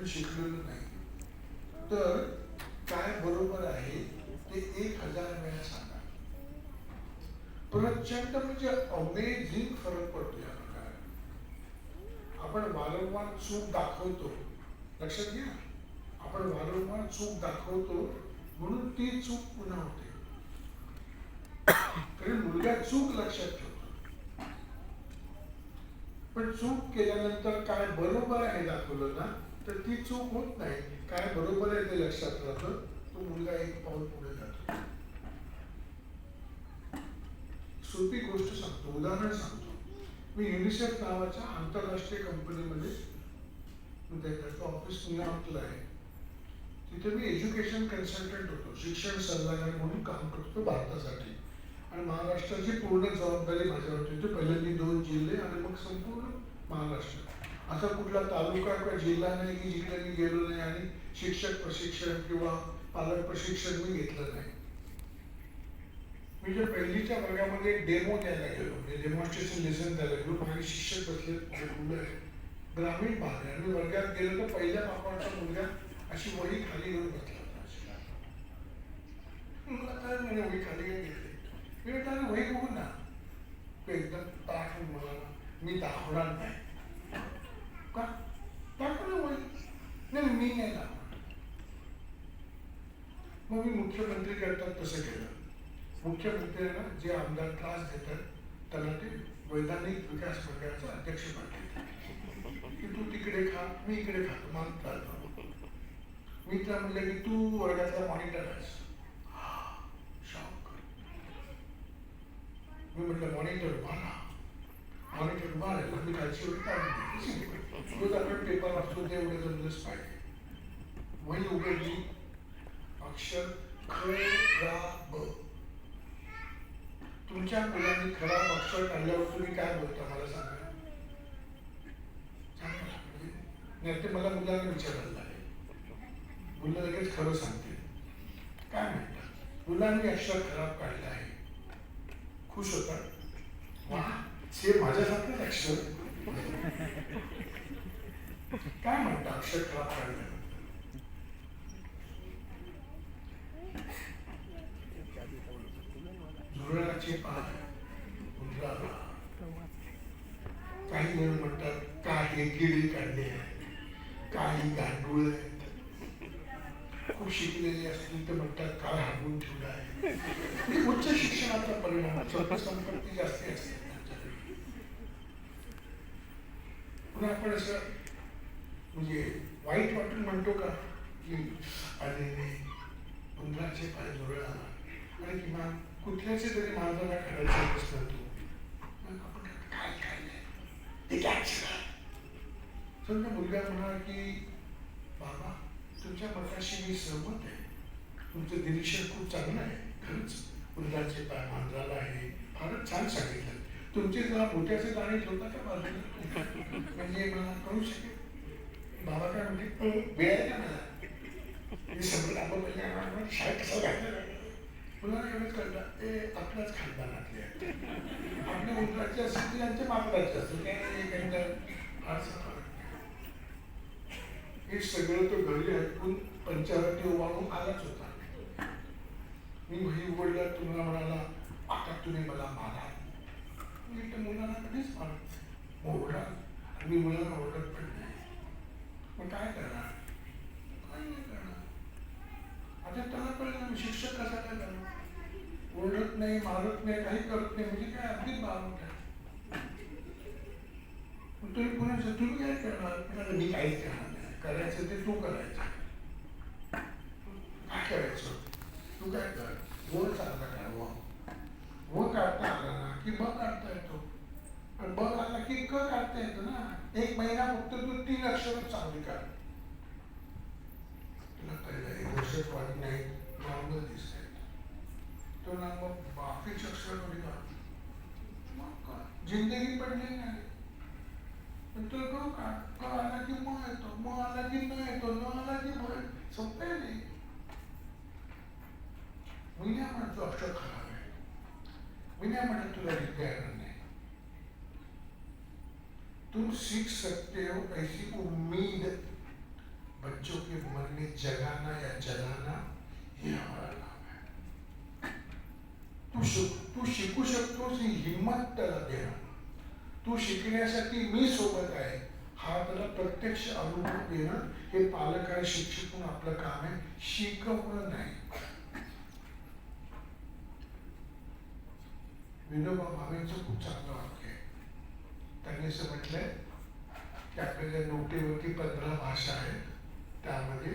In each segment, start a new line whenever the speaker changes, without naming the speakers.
पण शिकलेलो नाही. तर काय बरोबर आहे ते एक हजार वेळा सांगा. प्रचंड म्हणजे अमेझिंग फरक पडतो या प्रकारात. आपण वारंवार चूक दाखवतो. लक्षात घ्या. आपण वारंवार चूक दाखवतो म्हणून ती चूक पुन्हा होते. कारण मुलगा चूक लक्षात ठेवतो. पण चूक केल्यानंतर काय बरोबर आहे दाखवलं ना? तर ती चूक होत नाही. काय बरोबर आहे ते लक्षात राहतं. तो मुलगा एक पाऊल पुढे जातो. सोपी गोष्ट सांगतो उदाहरण सांगतो. मी युनिसेफ नावाच्या आंतरराष्ट्रीय कंपनीमध्ये म्हणजे ऑफिस न्यूयॉर्कला आहे. तिथे मी एज्युकेशन कन्सल्टंट होतो शिक्षण सल्लागार म्हणून काम करतो भारतासाठी. आणि महाराष्ट्राची पूर्ण जबाबदारी माझ्यावर होती. पहिल्यांदा दोन जिल्हे आणि मग संपूर्ण महाराष्ट्र. असा कुठला तालुका किंवा जिल्हा नाही की जिकडे मी गेलो नाही आणि शिक्षक प्रशिक्षण किंवा पालक प्रशिक्षण मी घेतलं नाही. मी जर पहिलीच्या वर्गामध्ये डेमो द्यायला गेलो म्हणजे डेमॉन्स्ट्रेशन लेसन द्यायला गेलो माझे शिक्षक बसले मुलं ग्रामीण भाग आहे. आणि वर्गात गेलो तर पहिल्या पापाचा मुलगा अशी वही खाली घेऊन बसला. मला काय म्हणे वही खाली घेऊन घेतली मी म्हटलं वही बघू ना एकदम ताक मला मी दाखवणार नाही. का? दाखव ना नाही मी नाही दाखवणार मग मी मुख्यमंत्री करतात तसं केलं. मुख्यमंत्र्यांना जे आमदार त्रास देतात त्याला ते वैधानिक विकास मंडळाचं अध्यक्ष पाठवतात की तू तिकडे खा मी इकडे खातो मला त्रास मी त्याला म्हणलं की तू वर्गातला मॉनिटर आहेस. शॉक मी म्हटलं मॉनिटर मला? मॉनिटर मारायला मी कालची एवढी रोज आपण पेपर वाचतो ते एवढं जमलंच पाहिजे वही उघडली अक्षर ख रा ब तुमच्या मुलांनी खराब अक्षर काढल्यावर तुम्ही काय बोलता मला सांगा नाही ते मला मुलांना विचारायला लागेल मुलं लगेच खरं सांगते काय म्हणतात मुलांनी अक्षर खराब काढलं आहे. खुश होतात. वा. हे माझ्यासारखं अक्षर? काय म्हणतात अक्षर खराब काढलं झुरळाचे पाय उंदराला. काही जण म्हणतात काही किडी काढले काही गांडूळ आहेत. खूप शिकलेले असतील तर म्हणतात काय हरवून ठेवलं आहे. उच्च शिक्षणाचा परिणाम स्वतः संपत्ती जास्ती असते. पुन्हा आपण असं म्हणजे वाईट वाटून म्हणतो का की अरे उंदराचे पाय झुरळाला आणि किंवा कुठल्याचे तरी माणसाला करायचं नसतं तू. आपण काय नाही ते समजा मुलगा म्हणाला की बाबा तुमच्या मताशी मी सहमत आहे. तुमचं निरीक्षण खूप चांगलं आहे. खरंच उंदराचे पाय मांजराला आहे. फारच छान सांगितलं. तुमचे जरा मोठ्याचे दाणे ठेवता का बाजूला म्हणजे मला कळू शकेल. बाबा काय म्हणते वेळ आहे का मला? मी सगळं आपण म्हणजे शाळेत कसं घातलं? मुलांना एवढंच कळलं ते आपल्याच खानदानातले आहेत आपल्या मुलाचे असतील ते असतील काही हे सगळं घरी ऐकून पंचावटी ओवाळून आलाच होता. मी वही उघडला तुम्हाला म्हणाला आता तुम्ही मला मारा. मी तर मुलांना कधीच मारत ओरडा. मी मुलांना ओरडत पण नाही. मग काय करणार? काय नाही करणार? आता त्याला कळलं शिक्षक कसा काय करणार ओरडत नाही मारत नाही काही करत नाही. म्हणजे काय? अगदीच बावट आहे. मग तुम्ही पुन्हा विचारलं, तुम्ही काय करणार? मी काहीच करणार नाही. करायचं ते तू करायचं काय करायचं तू काय कर व चांगला काय व व काढता आला ना की ब काढता येतो आणि ब आला की क काढता येतो ना एक महिना फक्त तू तीन अक्षर चांगली काढ तुला कळलं एक नाही नॉर्मल दिसत तो ना मग बाकीचे अक्षरमध्ये का? जिंदगी पडली नाही पण तो क? का आला की मग येतो? मग आला की न येतो? न आला की मग सोपे नाही. मी नाही म्हणत अक्षर खराब आहे. मी नाही म्हणत तुला विद्या नाही. तुम सीख सकते हो ऐसी उम्मीद बच्चों के मन में जगाना या जलाना ये हमारा काम है। तू शिक तू शिकू शकतोस ही हिंमत त्याला देणं तू शिकण्यासाठी मी सोबत आहे. हा त्याला प्रत्यक्ष अनुभव देणं हे पालक आणि शिक्षक म्हणून आपलं काम आहे. शिकवणं नाही. विनोबा भावेंचं खूप चांगलं वाक्य आहे. त्यांनी असं म्हटलंय की आपल्याला नोटेवरती पंधरा भाषा आहेत त्यामध्ये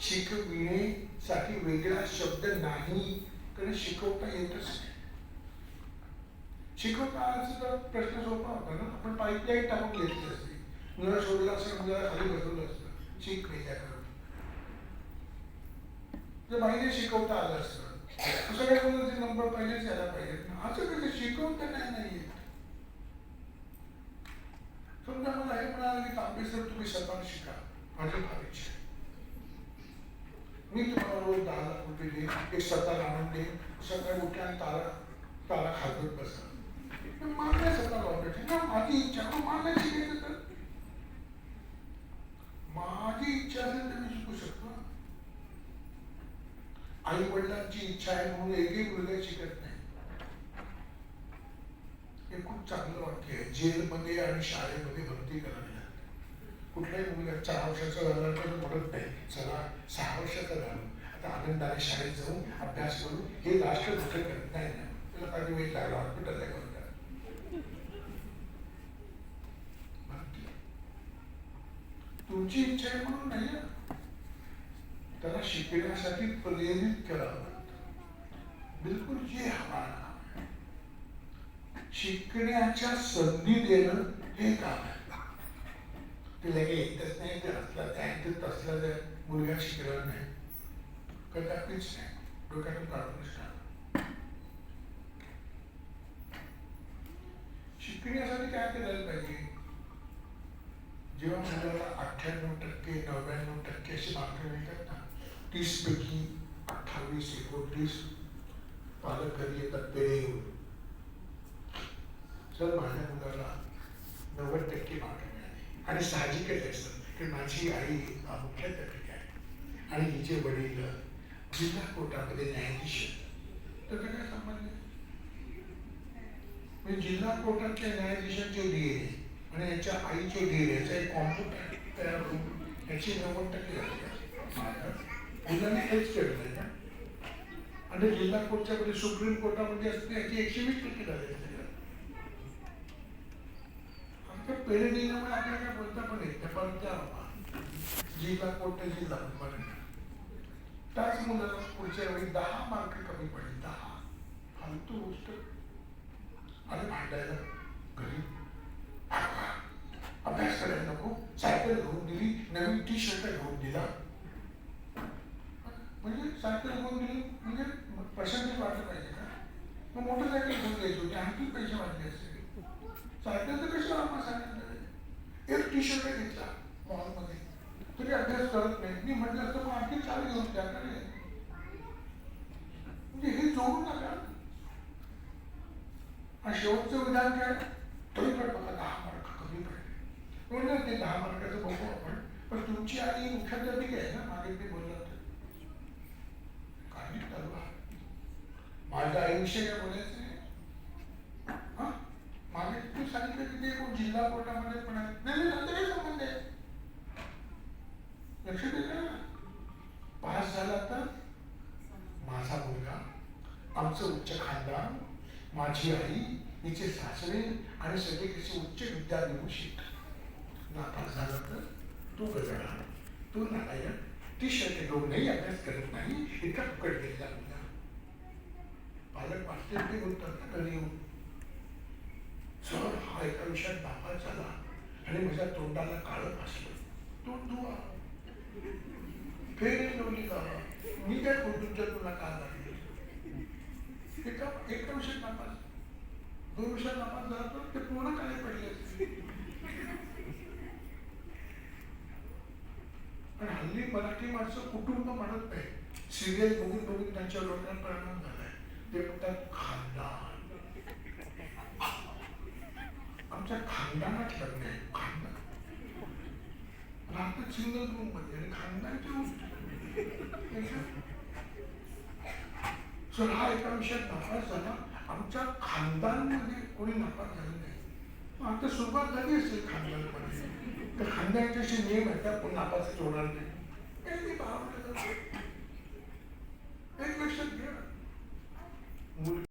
शिकविण्यासाठी वेगळा शब्द नाही कारण शिकवता येतच नाही. शिकवता तर प्रश्न सोपा होता ना. आपण पाईपलाईन टाकून घेतली असते. मुला सोडलं असं मुलाला खाली बसवलं असतं. शिक वेगळ्या करत जर बाईने शिकवता आलं असतं. सगळ्या मुलांचे नंबर पहिलेच यायला पाहिजेत ना. असं कसं शिकवता नाही नाही येत समजा मला हे म्हणाला की तांबे सर तुम्ही सकाळ शिका. माझी फार मी तुम्हाला रोज दहा लाख रुपये देईन एक सत्ता आणून देईन सकाळी उठ्या आणि तारा तारा खाजवत बसा. मान्य सत्ता स्वतःला वाटायचं ना माझी इच्छा मग मला शिकायचं तर? माझी इच्छा असेल तर मी शिकू शकतो आई वडिलांची इच्छा आहे म्हणून एकही मुलगा शिकत नाही. हे खूप चांगलं वाक्य आहे. जेलमध्ये आणि शाळेमध्ये. कुठल्याही मुलगा चार वर्षाचा झाला तर नाही. चला सहा वर्षाचा झालो आता आनंदाने शाळेत जाऊन अभ्यास करू. हे राष्ट्र कुठे करत नाही ना. त्याला काही वेळ लागला हॉस्पिटलला घेऊन जा. तुमची इच्छा आहे म्हणून नाही ना. त्याला शिकण्यासाठी प्रेरित करावं बिलकुल जे हवा शिकण्याच्या संधी देणं हे काम आहे. तिला येतच नाही ते असला त्या तसला जर मुलगा शिकला नाही कदापिच नाही डोक्यातून काढूनच टाक शिकण्यासाठी काय करायला पाहिजे जेव्हा मुलाला अठ्ठ्याण्णव टक्के नव्याण्णव टक्के असे मार्क मिळतात ना तीस पैकी अठ्ठावीस एकोणतीस पालक घरी येतात पेढे घेऊन सर माझ्या मुलाला आणि साहजिकच असतं की माझी आई मुख्य आहे. आणि तिचे वडील जिल्हा कोर्टामध्ये न्यायाधीश आहेत. तर काय संबंध म्हणजे जिल्हा कोर्टातल्या न्यायाधीशांचे डीए आणि याच्या आईचे डीए याचा एक कॉम्प्युटर तयार होऊन याची नव्वद टक्के मुलांनी हेच केलं आणि जिल्हा कोर्टच्या मध्ये सुप्रीम कोर्टामध्ये असते याची एकशे वीस टक्के झाले ते पेढे दिल्यामुळे आपल्याला बोलता पण येते पण त्या जिल्हा कोणत्याशी जिल्हा पर्यंत त्याच मुलाला पुढच्या वेळी दहा मार्क कमी पडले दहा. फालतू गोष्ट. आणि भांडायला घरी अभ्यास करायला नको. सायकल घेऊन दिली नवीन टी शर्ट घेऊन दिला. म्हणजे सायकल घेऊन दिली म्हणजे प्रशांत वाटलं पाहिजे का मग मोटरसायकल घेऊन द्यायची होती आणखी पैसे वाटले असते सायकल तर कशी आम्हाला सांगितलं एक घेतला. मॉलमध्ये. तरी अभ्यास करत नाही. मी म्हटलं असतं मग आणखी चालू घेऊन त्याकडे म्हणजे हे जोडू नका. आणि शेवटचं विधान काय तरी पण मला दहा मार्क कमी पडले. म्हणलं ते दहा मार्काचं बघू आपण. पण तुमची आई मुख्याध्यापिका आहे ना मागे ते बोललं होतं. काही ठरवा माझं आयुष्य काय बोलायचं नाही हा? मागे तू सांगितलं की ते जिल्हा कोर्टामध्ये पण आहे नाही नाही नंतर काय संबंध आहे पास झाला तर माझा मुलगा आमचं उच्च खानदान माझी आई हिचे सासरे आणि सगळे तिचे उच्च विद्या देऊ शिक नापास झाला तर तू गजरा तू नारायण ती शर्ट घेऊन नाही अभ्यास करत नाही इतका फुकट गेलेला मुलगा. पालक वाचते ते बोलतात ना घरी येऊन सर हा एका विषयात नापास झाला आणि माझ्या तोंडाला काळं फासलं तो दुवा फेरी लावली का मी काय तुमच्या तुला का लागली एका एक वर्षात नापास दोन वर्षात नापास झाला तर ते पूर्ण काय पडले असते पण हल्ली मराठी माणसं कुटुंब म्हणत नाही सिरियल बघून बघून त्यांच्या लोकांना परिणाम झालाय ते म्हणतात खानदान. आमच्या खानदानात लग्न आहे. खानदान. भारतात सिंगल रूममध्ये. आणि खानदानच्या गोष्टी सर हा एका विषयात नापास झाला. आमच्या खानदानमध्ये कोणी नापास झालं नाही. मग आता सुरुवात झाली असेल खानदानमध्ये. तर खानदानचे असे नियम आहेत त्या कोण नापास होणार नाही. हे मी एक लक्षात घ्या.